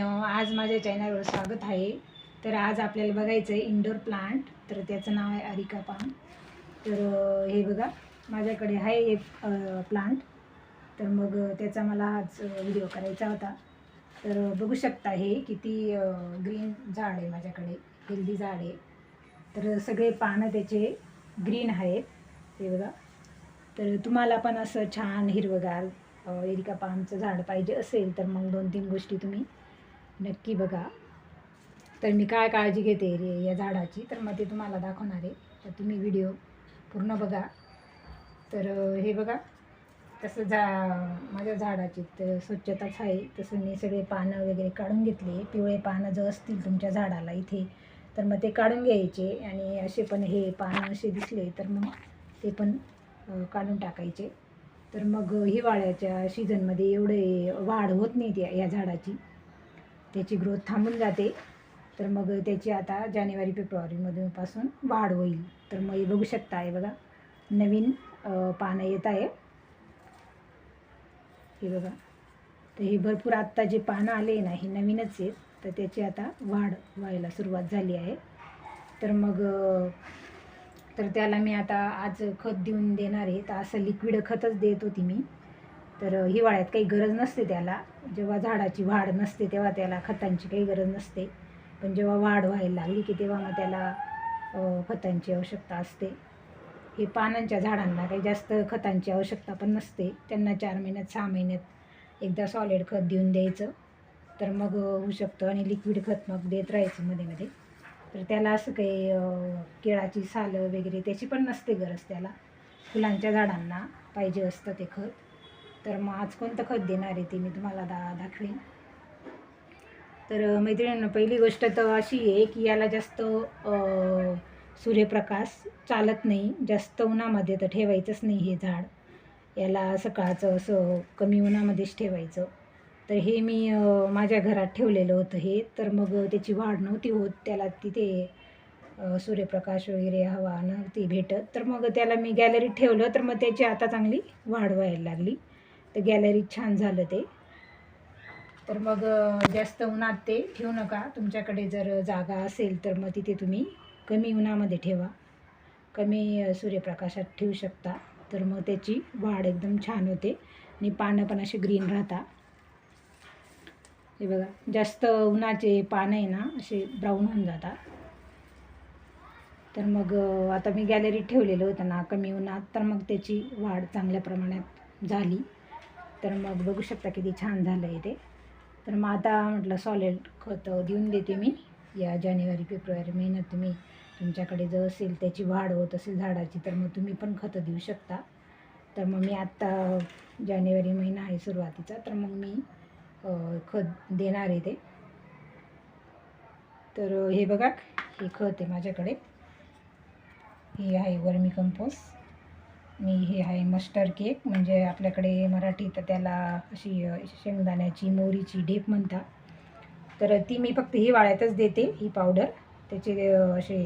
आज माझ्या चॅनलवर स्वागत आहे. तर आज आपल्याला बघायचं आहे इंडोर प्लांट तर त्याचं नाव आहे अरिका पाम तर हे बघा माझ्याकडे आहे एक प्लांट तर मग त्याचा मला आज व्हिडिओ करायचा होता. तर बघू शकता हे किती ग्रीन झाड आहे माझ्याकडे. हेल्दी झाड आहे. तर सगळे पानं त्याचे ग्रीन आहेत. हे बघा. तर तुम्हाला पण असं छान हिरवगार एरिका पामचं झाड पाहिजे असेल तर मग दोन तीन गोष्टी तुम्ही नक्की बघा. तर मी काय काळजी घेते रे या झाडाची? तर मग ते तुम्हाला दाखवणार आहे. तर तुम्ही व्हिडिओ पूर्ण बघा. तर हे बघा. तसं झा माझ्या झाडाची तर स्वच्छताच आहे. तसं मी सगळे पानं वगैरे काढून घेतले. पिवळे पानं जर असतील तुमच्या झाडाला इथे तर मग ते काढून घ्यायचे. आणि असे पण हे पानं असे दिसले तर मग ते पण काढून टाकायचे. तर मग हिवाळ्याच्या सीझनमध्ये एवढे वाढ होत नाही त्या या झाडाची. त्याची ग्रोथ थांबून जाते. तर मग त्याची आता जानेवारी फेब्रुवारीमधूनपासून वाढ होईल. तर मग हे बघू शकता आहे बघा. नवीन पानं येत आहे. हे बघा. तर हे भरपूर आत्ता जे पानं आले ना हे नवीनच आहेत. तर त्याची आता वाढ व्हायला सुरुवात झाली आहे. तर मग तर त्याला मी आता आज खत देऊन देणार आहे. तर असं लिक्विड खतच देत होती मी. तर हिवाळ्यात काही गरज नसते त्याला. जेव्हा झाडाची वाढ नसते तेव्हा त्याला खतांची काही गरज नसते. पण जेव्हा वाढ व्हायला लागली की तेव्हा मग त्याला खतांची आवश्यकता असते. हे पानांच्या झाडांना काही जास्त खतांची आवश्यकता पण नसते. त्यांना चार महिन्यात सहा महिन्यात एकदा सॉलिड खत देऊन द्यायचं. तर मग होऊ शकतं आणि लिक्विड खत मग देत राहायचं मध्ये मध्ये. तर त्याला असं काही केळाची सालं वगैरे त्याची पण नसते गरज त्याला. फुलांच्या झाडांना पाहिजे असतं ते खत. तर मग आज कोणतं खत देणार आहे ते मी तुम्हाला दा दाखवेन. तर मैत्रिणींना पहिली गोष्ट तर अशी आहे की याला जास्त सूर्यप्रकाश चालत नाही. जास्त उन्हामध्ये तर ठेवायचंच नाही हे झाड. याला सकाळचं असं कमी उन्हामध्येच ठेवायचं. तर हे मी माझ्या घरात ठेवलेलं होतं हे. तर मग त्याची वाढ नव्हती होत. त्याला तिथे सूर्यप्रकाश वगैरे हवा नव्हती भेटत. तर मग त्याला मी गॅलरीत ठेवलं. तर मग त्याची आता चांगली वाढ व्हायला लागली. तर गॅलरीत छान झालं ते. तर मग जास्त उन्हात ते ठेवू नका. तुमच्याकडे जर जागा असेल तर मग तिथे तुम्ही कमी उन्हामध्ये ठेवा. कमी सूर्यप्रकाशात ठेवू शकता. तर मग त्याची वाढ एकदम छान होते. आणि पानं पण असे ग्रीन राहतात. हे बघा जास्त उन्हाचे पानं आहे ना असे ब्राऊन होऊन जातात. तर मग आता मी गॅलरीत ठेवलेलं होतं ना कमी उन्हात. तर मग त्याची वाढ चांगल्या प्रमाणात झाली. तर मग बघू शकता किती छान झालं आहे ते. तर मग आता म्हटलं सॉलिड खत देऊन देते मी. या जानेवारी फेब्रुवारी महिन्यात तुम्ही तुमच्याकडे जर असेल त्याची वाढ होत असेल झाडाची तर मग तुम्ही पण खतं देऊ शकता. तर मग मी आत्ता जानेवारी महिना आहे सुरुवातीचा तर मग मी खत देणार आहे ते. तर हे बघा हे खत आहे माझ्याकडे. हे आहे वर्मी कंपोस्ट. मी हे आहे मस्टर केक. म्हणजे आपल्याकडे मराठी तर त्याला अशी शेंगदाण्याची मोहरीची ढेप म्हणतात. तर ती मी फक्त हिवाळ्यातच देते ही पावडर. त्याचे असे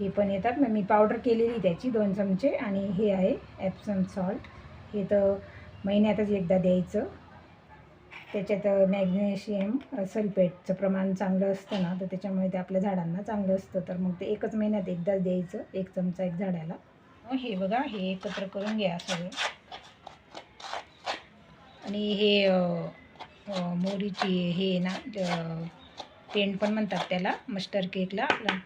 हे पण येतात. मग मी पावडर केलेली त्याची दोन चमचे. आणि हे आहे ॲप्सम सॉल्ट. हे तर महिन्यातच एकदा द्यायचं. त्याच्यात मॅग्नेशियम सल्फेटचं प्रमाण चांगलं असतं ना तर त्याच्यामुळे ते आपल्या झाडांना चांगलं असतं. तर मग ते एकच महिन्यात एकदाच द्यायचं एक चमचा एक झाडाला. मग हे बघा हे एकत्र करून घ्या सगळं. आणि हे मोरीची मोहरीची हे ना अ, पेंड पण म्हणतात त्याला मस्टर केकला आपला.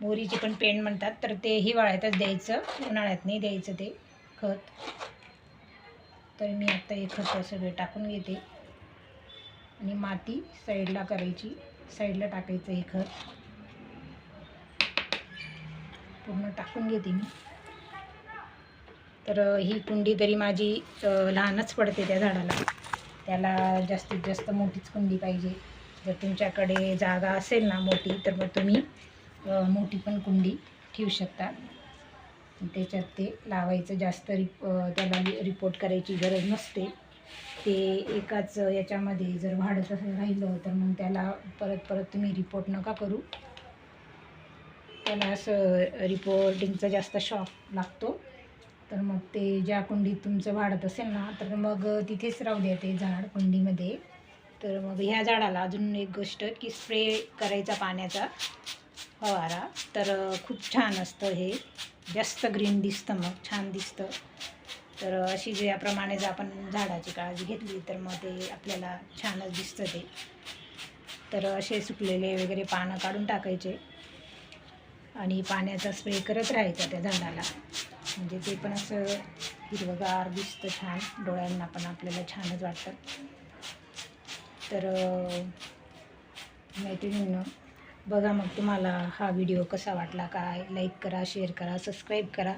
मोहरीची पण पेंड म्हणतात तर ते हिवाळ्यातच द्यायचं उन्हाळ्यात नाही द्यायचं ते खत. तर मी आत्ता हे खत सगळे टाकून घेते. आणि माती साईडला करायची साईडला टाकायचं हे खत. पूर्ण टाकून घेते मी. तर ही कुंडी तरी माझी लहानच पडते त्या झाडाला. त्याला जास्तीत जास्त मोठीच कुंडी पाहिजे. जर तुमच्याकडे जागा असेल ना मोठी तर मग तुम्ही मोठी पण कुंडी ठेवू शकता. त्याच्यात ते लावायचं जास्त रिप त्याला रिपोर्ट करायची गरज नसते. ते एकाच याच्यामध्ये जर वाढत असं राहिलं तर मग त्याला परत परत तुम्ही रिपोर्ट नका करू. त्याला असं रिपोर्टिंगचा जास्त शॉक लागतो. तर मग ते ज्या कुंडीत तुमचं वाढत असेल ना तर मग तिथेच राहू द्या ते झाड कुंडीमध्ये. तर मग ह्या झाडाला अजून एक गोष्ट की स्प्रे करायचा पाण्याचा फवारा. तर खूप छान असतं हे. जास्त ग्रीन दिसतं मग छान दिसतं. तर अशी जे याप्रमाणे जर आपण झाडाची काळजी घेतली तर मग ते आपल्याला छानच दिसतं ते. तर असे सुकलेले वगैरे पानं काढून टाकायचे. आणि पाण्याचा स्प्रे करत राहायचा त्या झाडाला. म्हणजे ते पण असं हिरवगार दिसतं छान डोळ्यांना पण आपल्याला छानच वाटतं. तर अं, मैत्रिणींनो बघा मग तुम्हाला हा व्हिडिओ कसा वाटला काय? लाईक करा शेअर करा सबस्क्राईब करा.